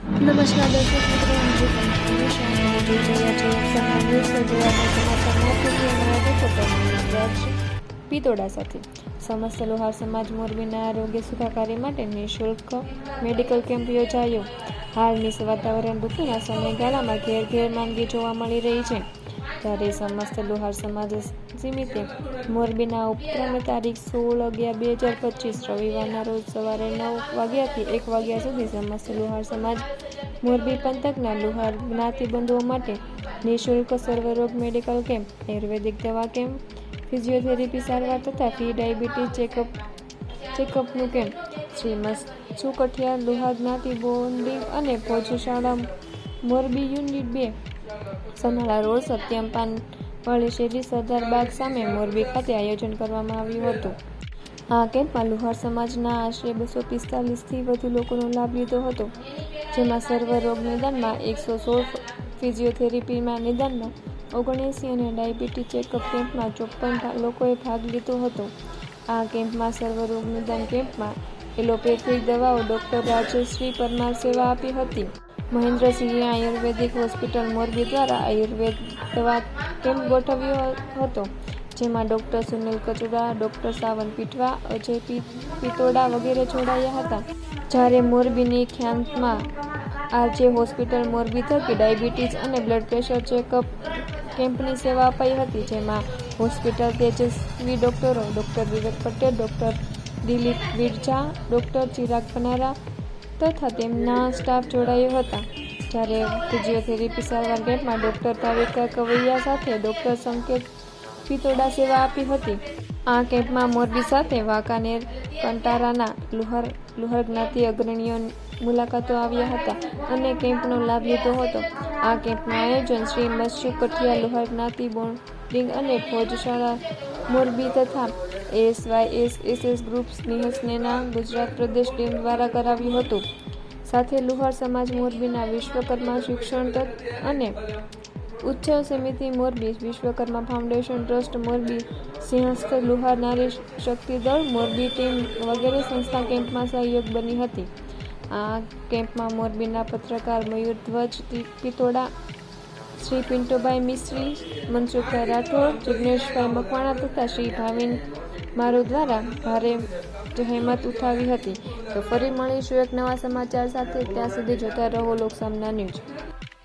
નમસ્કાર, દર્શક મિત્રો પિતોડા સાથે. સમસ્ત લોહાર સમાજ મોરબીના આરોગ્ય સુખાકારી માટે નિઃશુલ્ક મેડિકલ કેમ્પ યોજાયો. હાલની વાતાવરણ ઋતુના સમયગાળામાં ઘેર ઘેર માંદગી જોવા મળી રહી છે. ત્યારે સમસ્ત લોહાર સમાજ સીમિતે મોરબીના ઉપક્રમે તારીખ સોળ અગિયાર બે હજાર પચીસ રવિવારના રોજ સવારે નવ વાગ્યાથી એક વાગ્યા સુધી સમસ્ત લોહાર સમાજ મોરબી પંથકના લોહાર જ્ઞાતિબંધુઓ માટે નિઃશુલ્ક સર્વરોગ મેડિકલ કેમ્પ, આયુર્વેદિક દવા કેમ્પ, ફિઝિયોથેરેપી સારવાર તથા ફી ડાયાબિટીસ ચેકઅપ, ચેકઅપનું કેમ્પ. શ્રી સુકઠિયા લોહાર જ્ઞાતિ બોન્ડિંગ અને ભોજશાળા મોરબી યુનિટ બે સનાળા રોડ સત્યમપાન વાળી શેરી સરદાર બાગ સામે મોરબી ખાતે આયોજન કરવામાં આવ્યું હતું. આ કેમ્પમાં લુહાર સમાજના આશરે બસો પિસ્તાલીસથી વધુ લોકોનો લાભ લીધો હતો. જેમાં સર્વ રોગ નિદાનમાં એકસો સોળ ફિઝિયોથેરેપીમાં નિદાનમાં ઓગણએંસી અને ડાયાબિટીસ ચેકઅપ કેમ્પમાં ચોપન લોકોએ ભાગ લીધો હતો. આ કેમ્પમાં સર્વ રોગ નિદાન કેમ્પમાં એલોપેથિક દવાઓ ડૉક્ટર રાજેશ્રી પરમાર સેવા આપી હતી. મહેન્દ્રસિંહે આયુર્વેદિક હોસ્પિટલ મોરબી દ્વારા આયુર્વેદ દવા કેમ્પ ગોઠવ્યો હતો, જેમાં ડૉક્ટર સુનિલ કચુડા, ડૉક્ટર સાવન પીઠવા, અજય પિતોડા વગેરે જોડાયા હતા. જ્યારે મોરબીની ખ્યાતમાં આજે હોસ્પિટલ મોરબી થકી ડાયાબિટીસ અને બ્લડ પ્રેશર ચેકઅપ કેમ્પની સેવા અપાઈ હતી, જેમાં હોસ્પિટલ તેજસ્વી ડૉક્ટરો, doctor Vivek Patel, doctor Dilip Virja doctor Chirag Panara તથા તેમના સ્ટાફ જોડાયો હતા. જ્યારે ફિઝિયોથેરાપી સારવાર કેમ્પમાં ડૉક્ટર ભાવિકા કવૈયા સાથે ડૉક્ટર સંકેત પિતોડા સેવા આપી હતી. આ કેમ્પમાં મોરબી સાથે વાંકાનેર, કંટારાના લુહર લુહર જ્ઞાતિ અગ્રણીઓ મુલાકાતો આવ્યા હતા અને કેમ્પનો લાભ લીધો હતો. આ કેમ્પનું આયોજન શ્રી મત્સ્યુ કઠિયા લુહાર જ્ઞાતિ બોર્ડિંગ અને ભોજશાળા મોરબી તથા S Y S S group સ્નેહસ્નેના Gujarat પ્રદેશ ટીમ દ્વારા કરાવ્યું હતું. સાથે લુહાર સમાજ મોરબીના વિશ્વકર્મા શિક્ષણ તક અને ઉચ્ચ સમિતિ મોરબી વિશ્વકર્મા ફાઉન્ડેશન ટ્રસ્ટ મોરબી સિંહસ્થ લુહાર નારી શક્તિ દળ મોરબી ટીમ વગેરે સંસ્થા કેમ્પમાં સહયોગ બની હતી. આ કેમ્પમાં મોરબીના પત્રકાર મયુર ધ્વજ પિતોડા શ્રી પિન્ટુભાઈ મિશ્રી મનસુખભાઈ રાઠોડ જિજ્ઞેશભાઈ મકવાણા તથા શ્રી ભાવિન મારુ દ્વારા ભારે જહેમત ઉઠાવી હતી. તો ફરી મળીશું એક નવા સમાચાર સાથે. ત્યાં સુધી જોતા રહો લોકસામના ન્યૂઝ.